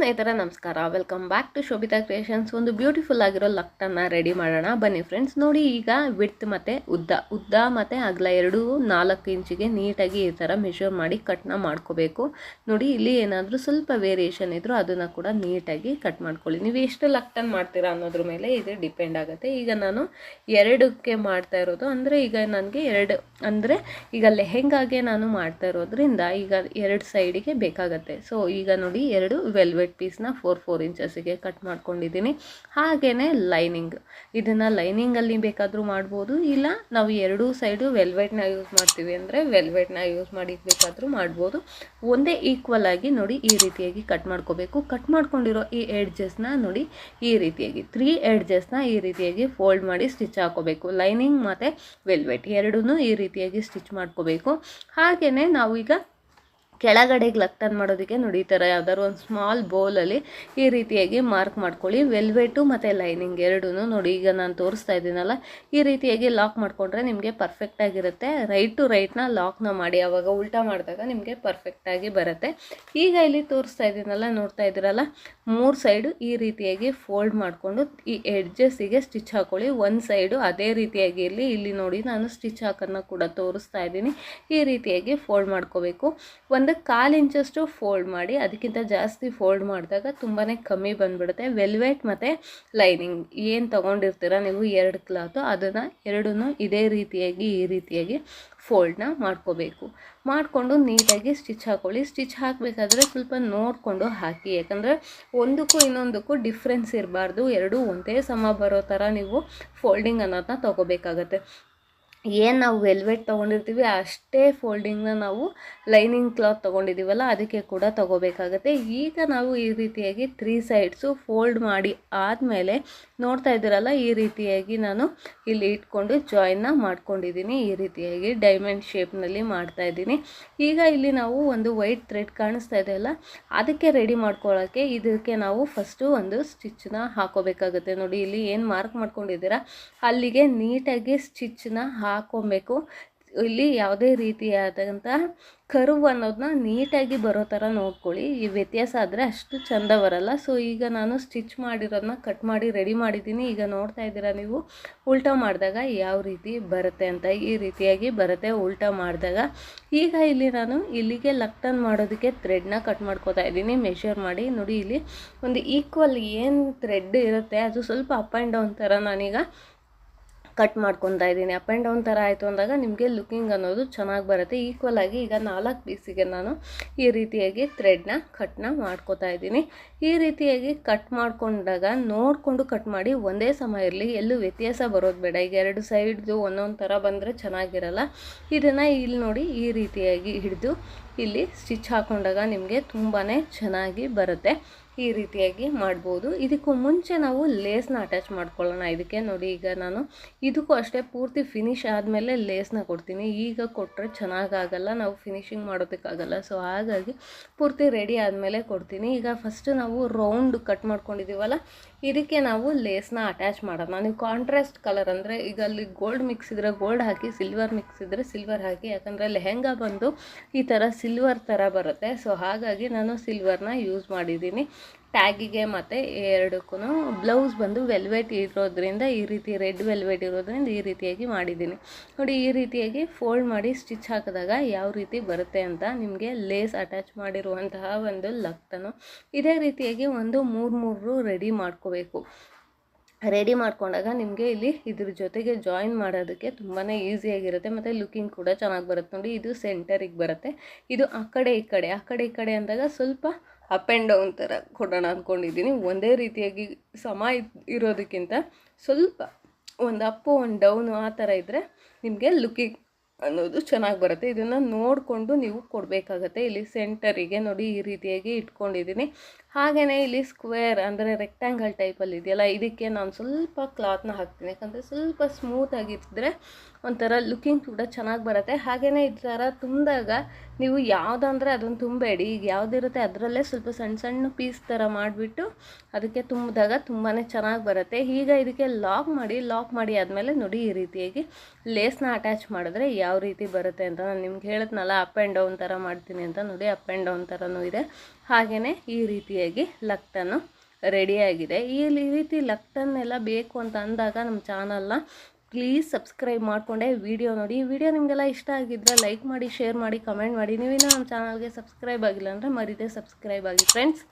ಸ್ನೇಹಿತರೆ, ನಮಸ್ಕಾರ. Welcome back to Shobhita creations ಒಂದು ಬ್ಯೂಟಿಫುಲ್ ಆಗಿರೋ ಲಕ್ಟನ್ನು ರೆಡಿ ಮಾಡೋಣ. ಬನ್ನಿ ಫ್ರೆಂಡ್ಸ್ ನೋಡಿ, ಈಗ ವಿಡ್ತ್ ಮತ್ತು ಉದ್ದ. ಉದ್ದ ಮತ್ತು ಅಗಲ ಎರಡು ನಾಲ್ಕು ಇಂಚಿಗೆ ನೀಟಾಗಿ ಈ ಥರ ಮೆಷರ್ ಮಾಡಿ ಕಟ್ನ ಮಾಡ್ಕೋಬೇಕು. ನೋಡಿ, ಇಲ್ಲಿ ಏನಾದರೂ ಸ್ವಲ್ಪ ವೇರಿಯೇಷನ್ ಇದ್ದರೂ ಅದನ್ನು ಕೂಡ ನೀಟಾಗಿ ಕಟ್ ಮಾಡ್ಕೊಳ್ಳಿ. ನೀವು ಎಷ್ಟು ಲಕ್ಟನ್ ಮಾಡ್ತೀರಾ ಅನ್ನೋದ್ರ ಮೇಲೆ ಇದು ಡಿಪೆಂಡ್ ಆಗುತ್ತೆ. ಈಗ ನಾನು ಎರಡಕ್ಕೆ ಮಾಡ್ತಾ ಇರೋದು. ಅಂದರೆ ಈಗ ನನಗೆ ಎರಡು, ಅಂದರೆ ಈಗ ಲೆಹೆಂಗಾಗೆ ನಾನು ಮಾಡ್ತಾ ಇರೋದ್ರಿಂದ ಈಗ ಎರಡು ಸೈಡಿಗೆ ಬೇಕಾಗತ್ತೆ. ಸೊ ಈಗ ನೋಡಿ, ಎರಡು ವೆಲ್ವೆಟ್ ಪೀಸ್ನ ಫೋರ್ ಫೋರ್ ಇಂಚಸ್ಸಿಗೆ ಕಟ್ ಮಾಡ್ಕೊಂಡಿದ್ದೀನಿ. ಹಾಗೆಯೇ ಲೈನಿಂಗ್ ಇದನ್ನು ಲೈನಿಂಗಲ್ಲಿ ಬೇಕಾದರೂ ಮಾಡ್ಬೋದು. ಇಲ್ಲ, ನಾವು ಎರಡೂ ಸೈಡು ವೆಲ್ವೆಟ್ನ ಯೂಸ್ ಮಾಡ್ತೀವಿ ಅಂದರೆ ವೆಲ್ವೆಟ್ನ ಯೂಸ್ ಮಾಡಿ ಬೇಕಾದರೂ ಮಾಡ್ಬೋದು. ಒಂದೇ ಈಕ್ವಲ್ ಆಗಿ ನೋಡಿ ಈ ರೀತಿಯಾಗಿ ಕಟ್ ಮಾಡ್ಕೋಬೇಕು. ಕಟ್ ಮಾಡ್ಕೊಂಡಿರೋ ಈ ಎಡ್ಜಸ್ನ ನೋಡಿ ಈ ರೀತಿಯಾಗಿ. ತ್ರೀ ಎಡ್ಜಸ್ನ ಈ ರೀತಿಯಾಗಿ ಫೋಲ್ಡ್ ಮಾಡಿ ಸ್ಟಿಚ್ ಹಾಕೋಬೇಕು. ಲೈನಿಂಗ್ ಮತ್ತು ವೆಲ್ವೆಟ್ ಎರಡೂ ಈ ರೀತಿಯಾಗಿ ಸ್ಟಿಚ್ ಮಾಡ್ಕೋಬೇಕು. ಹಾಗೆಯೇ ನಾವು ಈಗ ಕೆಳಗಡೆಗೆ ಲಕ್ಟನ್ ಮಾಡೋದಕ್ಕೆ ನೋಡಿ ಈ ಥರ ಯಾವ್ದಾದ್ರು ಒಂದು ಸ್ಮಾಲ್ ಬೌಲಲ್ಲಿ ಈ ರೀತಿಯಾಗಿ ಮಾರ್ಕ್ ಮಾಡ್ಕೊಳ್ಳಿ. ವೆಲ್ವೆಟು ಮತ್ತು ಲೈನಿಂಗ್ ಎರಡೂ ನೋಡಿ, ಈಗ ನಾನು ತೋರಿಸ್ತಾ ಇದ್ದೀನಲ್ಲ, ಈ ರೀತಿಯಾಗಿ ಲಾಕ್ ಮಾಡಿಕೊಂಡ್ರೆ ನಿಮಗೆ ಪರ್ಫೆಕ್ಟಾಗಿರುತ್ತೆ ರೈಟ್ ಟು ರೈಟ್ನ ಲಾಕ್ನ ಮಾಡಿ ಆವಾಗ ಉಲ್ಟಾ ಮಾಡಿದಾಗ ನಿಮಗೆ ಪರ್ಫೆಕ್ಟಾಗಿ ಬರುತ್ತೆ. ಈಗ ಇಲ್ಲಿ ತೋರಿಸ್ತಾ ಇದ್ದೀನಲ್ಲ, ನೋಡ್ತಾ ಇದ್ದೀರಲ್ಲ, ಮೂರು ಸೈಡು ಈ ರೀತಿಯಾಗಿ ಫೋಲ್ಡ್ ಮಾಡಿಕೊಂಡು ಈ ಎಡ್ಜಸ್ಸಿಗೆ ಸ್ಟಿಚ್ ಹಾಕೊಳ್ಳಿ. ಒಂದು ಸೈಡು ಅದೇ ರೀತಿಯಾಗಿ ಇರಲಿ ಇಲ್ಲಿ ನೋಡಿ ನಾನು ಸ್ಟಿಚ್ ಹಾಕೋದನ್ನ ಕೂಡ ತೋರಿಸ್ತಾ ಇದ್ದೀನಿ. ಈ ರೀತಿಯಾಗಿ ಫೋಲ್ಡ್ ಮಾಡ್ಕೋಬೇಕು. ಒಂದು ಕಾಲು ಇಂಚಷ್ಟು ಫೋಲ್ಡ್ ಮಾಡಿ, ಅದಕ್ಕಿಂತ ಜಾಸ್ತಿ ಫೋಲ್ಡ್ ಮಾಡಿದಾಗ ತುಂಬಾ ಕಮ್ಮಿ ಬಂದ್ಬಿಡುತ್ತೆ. ವೆಲ್ವೆಟ್ ಮತ್ತು ಲೈನಿಂಗ್. ಏನು ತೊಗೊಂಡಿರ್ತೀರ ನೀವು ಎರಡು ಕ್ಲಾತು, ಅದನ್ನು ಎರಡೂ ಇದೇ ರೀತಿಯಾಗಿ, ಈ ರೀತಿಯಾಗಿ ಫೋಲ್ಡ್ನ ಮಾಡ್ಕೋಬೇಕು. ಮಾಡಿಕೊಂಡು ನೀಟಾಗಿ ಸ್ಟಿಚ್ ಹಾಕ್ಕೊಳ್ಳಿ ಸ್ಟಿಚ್ ಹಾಕಬೇಕಾದ್ರೆ ಸ್ವಲ್ಪ ನೋಡಿಕೊಂಡು ಹಾಕಿ. ಯಾಕಂದರೆ ಒಂದಕ್ಕೂ ಇನ್ನೊಂದಕ್ಕೂ ಡಿಫ್ರೆನ್ಸ್ ಇರಬಾರ್ದು. ಎರಡೂ ಒಂದೇ ಸಮ ಬರೋ ಥರ ನೀವು ಫೋಲ್ಡಿಂಗ್ ಅನ್ನೋದನ್ನ ತೊಗೋಬೇಕಾಗತ್ತೆ. ಏನು ನಾವು ವೆಲ್ವೆಟ್ ತೊಗೊಂಡಿರ್ತೀವಿ, ಅಷ್ಟೇ ಫೋಲ್ಡಿಂಗ್ನ ನಾವು ಲೈನಿಂಗ್ ಕ್ಲಾತ್ ತೊಗೊಂಡಿದ್ದೀವಲ್ಲ ಅದಕ್ಕೆ ಕೂಡ ತೊಗೋಬೇಕಾಗತ್ತೆ. ಈಗ ನಾವು ಈ ರೀತಿಯಾಗಿ ತ್ರೀ ಸೈಡ್ಸು ಫೋಲ್ಡ್ ಮಾಡಿ ಆದಮೇಲೆ ನೋಡ್ತಾ ಇದ್ದೀರಲ್ಲ, ಈ ರೀತಿಯಾಗಿ ನಾನು ಇಲ್ಲಿ ಇಟ್ಕೊಂಡು ಜಾಯಿನ್ನ ಮಾಡ್ಕೊಂಡಿದ್ದೀನಿ. ಈ ರೀತಿಯಾಗಿ ಡೈಮಂಡ್ ಶೇಪ್ನಲ್ಲಿ ಮಾಡ್ತಾ ಇದ್ದೀನಿ. ಈಗ ಇಲ್ಲಿ ನಾವು ಒಂದು ವೈಟ್ ಥ್ರೆಡ್ ಕಾಣಿಸ್ತಾ ಇದೆಯಲ್ಲ ಅದಕ್ಕೆ ರೆಡಿ ಮಾಡ್ಕೊಳ್ಳೋಕ್ಕೆ ಇದಕ್ಕೆ ನಾವು ಫಸ್ಟು ಒಂದು ಸ್ಟಿಚ್ಚನ್ನ ಹಾಕೋಬೇಕಾಗುತ್ತೆ. ನೋಡಿ, ಇಲ್ಲಿ ಏನು ಮಾರ್ಕ್ ಮಾಡ್ಕೊಂಡಿದ್ದೀರಾ, ಅಲ್ಲಿಗೆ ನೀಟಾಗಿ ಸ್ಟಿಚ್ಚನ್ನ ಹಾಕೊಬೇಕು. ಇಲ್ಲಿ ಯಾವುದೇ ರೀತಿಯಾದಂಥ ಕರ್ವ್ ಅನ್ನೋದನ್ನ ನೀಟಾಗಿ ಬರೋ ಥರ ನೋಡ್ಕೊಳ್ಳಿ. ಈ ವ್ಯತ್ಯಾಸ ಆದರೆ ಅಷ್ಟು ಚಂದ ಬರಲ್ಲ. ಸೊ ಈಗ ನಾನು ಸ್ಟಿಚ್ ಮಾಡಿರೋದನ್ನ ಕಟ್ ಮಾಡಿ ರೆಡಿ ಮಾಡಿದ್ದೀನಿ. ಈಗ ನೋಡ್ತಾ ಇದ್ದೀರಾ ನೀವು? ಉಲ್ಟಾ ಮಾಡಿದಾಗ ಯಾವ ರೀತಿ ಬರುತ್ತೆ ಅಂತ ಈ ರೀತಿಯಾಗಿ ಬರುತ್ತೆ ಉಲ್ಟಾ ಮಾಡಿದಾಗ. ಈಗ ಇಲ್ಲಿ ನಾನು ಇಲ್ಲಿಗೆ ಲಕ್ಟನ್ ಮಾಡೋದಕ್ಕೆ ಥ್ರೆಡ್ನ ಕಟ್ ಮಾಡ್ಕೋತಾ ಇದ್ದೀನಿ. ಮೆಷರ್ ಮಾಡಿ. ನೋಡಿ ಇಲ್ಲಿ ಒಂದು ಈಕ್ವಲ್ ಏನು ಥ್ರೆಡ್ ಇರುತ್ತೆ? ಅದು ಸ್ವಲ್ಪ ಅಪ್ ಆ್ಯಂಡ್ ಡೌನ್ ಥರ ನಾನೀಗ ಕಟ್ ಮಾಡ್ಕೊತಾ ಇದ್ದೀನಿ. ಅಪ್ ಆ್ಯಂಡ್ ಡೌನ್ ಥರ ಆಯಿತು ಅಂದಾಗ ನಿಮಗೆ ಲುಕಿಂಗ್ ಅನ್ನೋದು ಚೆನ್ನಾಗಿ ಬರುತ್ತೆ. ಈಕ್ವಲ್ ಆಗಿ ಈಗ ನಾಲ್ಕು ಪೀಸಿಗೆ ನಾನು ಈ ರೀತಿಯಾಗಿ ಥ್ರೆಡ್ನ ಕಟ್ನ ಮಾಡ್ಕೋತಾ ಇದ್ದೀನಿ. ಈ ರೀತಿಯಾಗಿ ಕಟ್ ಮಾಡಿಕೊಂಡಾಗ ನೋಡಿಕೊಂಡು ಕಟ್ ಮಾಡಿ ಒಂದೇ ಸಮ ಇರಲಿ. ಎಲ್ಲೂ ವ್ಯತ್ಯಾಸ ಬರೋದು ಬೇಡ. ಈಗ ಎರಡು ಸೈಡ್ದು ಒಂದೊಂದು ಥರ ಬಂದರೆ ಚೆನ್ನಾಗಿರಲ್ಲ. ಇದನ್ನು ಇಲ್ಲಿ ನೋಡಿ ಈ ರೀತಿಯಾಗಿ ಹಿಡಿದು ಇಲ್ಲಿ ಸ್ಟಿಚ್ ಹಾಕೊಂಡಾಗ ನಿಮಗೆ ತುಂಬಾ ಚೆನ್ನಾಗಿ ಬರುತ್ತೆ. ಈ ರೀತಿಯಾಗಿ ಮಾಡ್ಬೋದು. ಇದಕ್ಕೂ ಮುಂಚೆ ನಾವು ಲೇಸ್ನ ಅಟ್ಯಾಚ್ ಮಾಡ್ಕೊಳ್ಳೋಣ. ಇದಕ್ಕೆ ನೋಡಿ ಈಗ ನಾನು ಇದಕ್ಕೂ ಅಷ್ಟೇ ಪೂರ್ತಿ ಫಿನಿಶ್ ಆದಮೇಲೆ ಲೇಸ್ನ ಕೊಡ್ತೀನಿ. ಈಗ ಕೊಟ್ಟರೆ ಚೆನ್ನಾಗಾಗಲ್ಲ ನಾವು ಫಿನಿಶಿಂಗ್ ಮಾಡೋದಕ್ಕಾಗಲ್ಲ ಸೊ ಹಾಗಾಗಿ ಪೂರ್ತಿ ರೆಡಿ ಆದಮೇಲೆ ಕೊಡ್ತೀನಿ. ಈಗ ಫಸ್ಟ್ ನಾವು ರೌಂಡ್ ಕಟ್ ಮಾಡ್ಕೊಂಡಿದ್ದೀವಲ್ಲ ಇದಕ್ಕೆ ನಾವು ಲೇಸ್ನ ಅಟ್ಯಾಚ್ ಮಾಡೋಣ. ನೀವು ಕಾಂಟ್ರಾಸ್ಟ್ ಕಲರ್ ಅಂದರೆ ಈಗ ಅಲ್ಲಿ ಗೋಲ್ಡ್ ಮಿಕ್ಸ್ ಇದ್ದರೆ ಗೋಲ್ಡ್ ಹಾಕಿ ಸಿಲ್ವರ್ ಮಿಕ್ಸ್ ಇದ್ದರೆ ಸಿಲ್ವರ್ ಹಾಕಿ, ಯಾಕಂದರೆ ಲೆಹೆಂಗಾ ಬಂದು ಈ ಥರ ಸಿಲ್ವರ್ ಥರ ಬರುತ್ತೆ. ಸೊ ಹಾಗಾಗಿ ನಾನು ಸಿಲ್ವರ್ನ ಯೂಸ್ ಮಾಡಿದ್ದೀನಿ. ಟ್ಯಾಗಿಗೆ ಮತ್ತು ಎರಡಕ್ಕೂ ಬ್ಲೌಸ್ ಬಂದು ವೆಲ್ವೆಟ್ ಇರೋದ್ರಿಂದ ಈ ರೀತಿ ರೆಡ್ ವೆಲ್ವೆಟ್ ಇರೋದ್ರಿಂದ ಈ ರೀತಿಯಾಗಿ ಮಾಡಿದ್ದೀನಿ. ನೋಡಿ, ಈ ರೀತಿಯಾಗಿ ಫೋಲ್ಡ್ ಮಾಡಿ ಸ್ಟಿಚ್ ಹಾಕಿದಾಗ ಯಾವ ರೀತಿ ಬರುತ್ತೆ ಅಂತ ನಿಮಗೆ ಲೇಸ್ ಅಟ್ಯಾಚ್ ಮಾಡಿರುವಂತಹ ಒಂದು ಲಕ್ತನು. ಇದೇ ರೀತಿಯಾಗಿ ಒಂದು ಮೂರು ಮೂರು ರೆಡಿ ಮಾಡ್ಕೋಬೇಕು. ರೆಡಿ ಮಾಡ್ಕೊಂಡಾಗ ನಿಮಗೆ ಇಲ್ಲಿ ಇದ್ರ ಜೊತೆಗೆ ಜಾಯಿನ್ ಮಾಡೋದಕ್ಕೆ ತುಂಬಾ ಈಸಿಯಾಗಿರುತ್ತೆ ಮತ್ತು ಲುಕಿಂಗ್ ಕೂಡ ಚೆನ್ನಾಗಿ ಬರುತ್ತೆ. ನೋಡಿ, ಇದು ಸೆಂಟರಿಗೆ ಬರುತ್ತೆ. ಇದು ಆ ಕಡೆ, ಈ ಕಡೆ, ಆ ಕಡೆ, ಈ ಕಡೆ ಅಂದಾಗ ಸ್ವಲ್ಪ ಅಪ್ ಆ್ಯಂಡ್ ಡೌನ್ ಥರ ಕೊಡೋಣ ಅಂದ್ಕೊಂಡಿದ್ದೀನಿ ಒಂದೇ ರೀತಿಯಾಗಿ ಸಮ ಇರೋದಕ್ಕಿಂತ ಸ್ವಲ್ಪ ಒಂದು ಅಪ್ಪು ಒಂದು ಡೌನು ಆ ಥರ ಇದ್ದರೆ ನಿಮಗೆ ಲುಕಿಂಗ್ ಅನ್ನೋದು ಚೆನ್ನಾಗಿ ಬರುತ್ತೆ. ಇದನ್ನು ನೋಡಿಕೊಂಡು ನೀವು ಕೊಡಬೇಕಾಗತ್ತೆ. ಇಲ್ಲಿ ಸೆಂಟರಿಗೆ ನೋಡಿ ಈ ರೀತಿಯಾಗಿ ಇಟ್ಕೊಂಡಿದ್ದೀನಿ. ಹಾಗೆಯೇ ಇಲ್ಲಿ ಸ್ಕ್ವೇರ್ ಅಂದರೆ ರೆಕ್ಟ್ಯಾಂಗಲ್ ಟೈಪಲ್ಲಿ ಇದೆಯಲ್ಲ, ಇದಕ್ಕೆ ನಾನು ಸ್ವಲ್ಪ ಕ್ಲಾತ್ನ ಹಾಕ್ತೀನಿ. ಯಾಕಂದರೆ ಸ್ವಲ್ಪ ಸ್ಮೂತಾಗಿದ್ದರೆ ಒಂಥರ ಲುಕಿಂಗ್ ಕೂಡ ಚೆನ್ನಾಗಿ ಬರುತ್ತೆ. ಹಾಗೆಯೇ ಈ ಥರ ತುಂಬಿದಾಗ ನೀವು ಯಾವುದಂದರೆ ಅದನ್ನು ತುಂಬಬೇಡಿ ಈಗ ಯಾವುದಿರುತ್ತೆ ಅದರಲ್ಲೇ ಸ್ವಲ್ಪ ಸಣ್ಣ ಸಣ್ಣ ಪೀಸ್ ಥರ ಮಾಡಿಬಿಟ್ಟು ಅದಕ್ಕೆ ತುಂಬಿದಾಗ ತುಂಬಾ ಚೆನ್ನಾಗಿ ಬರುತ್ತೆ. ಈಗ ಇದಕ್ಕೆ ಲಾಕ್ ಮಾಡಿ ಲಾಕ್ ಮಾಡಿ ಆದಮೇಲೆ ನೋಡಿ ಈ ರೀತಿಯಾಗಿ ಲೇಸ್ನ ಅಟ್ಯಾಚ್ ಮಾಡಿದ್ರೆ ಯಾವ ರೀತಿ ಬರುತ್ತೆ ಅಂತ ನಾನು ನಿಮ್ಗೆ ಹೇಳಿದ್ನಲ್ಲ ಅಪ್ ಆ್ಯಂಡ್ ಡೌನ್ ಥರ ಮಾಡ್ತೀನಿ ಅಂತ ನೋಡಿ ಅಪ್ ಆ್ಯಂಡ್ ಡೌನ್ ಥರನೂ ಇದೆ. ಹಾಗೆಯೇ ಈ ರೀತಿಯಾಗಿ ಲಕ್ಟನ್ನು ರೆಡಿಯಾಗಿದೆ ಈ ರೀತಿ ಲಕ್ಟನ್ನೆಲ್ಲ ಬೇಕು ಅಂತ ಅಂದಾಗ ನಮ್ಮ ಚಾನಲ್ನ ಪ್ಲೀಸ್ ಸಬ್ಸ್ಕ್ರೈಬ್ ಮಾಡಿಕೊಂಡೆ. ವಿಡಿಯೋ ನೋಡಿ. ಈ ವಿಡಿಯೋ ನಿಮಗೆಲ್ಲ ಇಷ್ಟ ಆಗಿದ್ದರೆ ಲೈಕ್ ಮಾಡಿ ಶೇರ್ ಮಾಡಿ ಕಮೆಂಟ್ ಮಾಡಿ. ನೀವಿನ್ನೂ ನಮ್ಮ ಚಾನಲ್ಗೆ ಸಬ್ಸ್ಕ್ರೈಬ್ ಆಗಿಲ್ಲ ಅಂದರೆ ಮರಿದೇ ಸಬ್ಸ್ಕ್ರೈಬ್ ಆಗಿ ಫ್ರೆಂಡ್ಸ್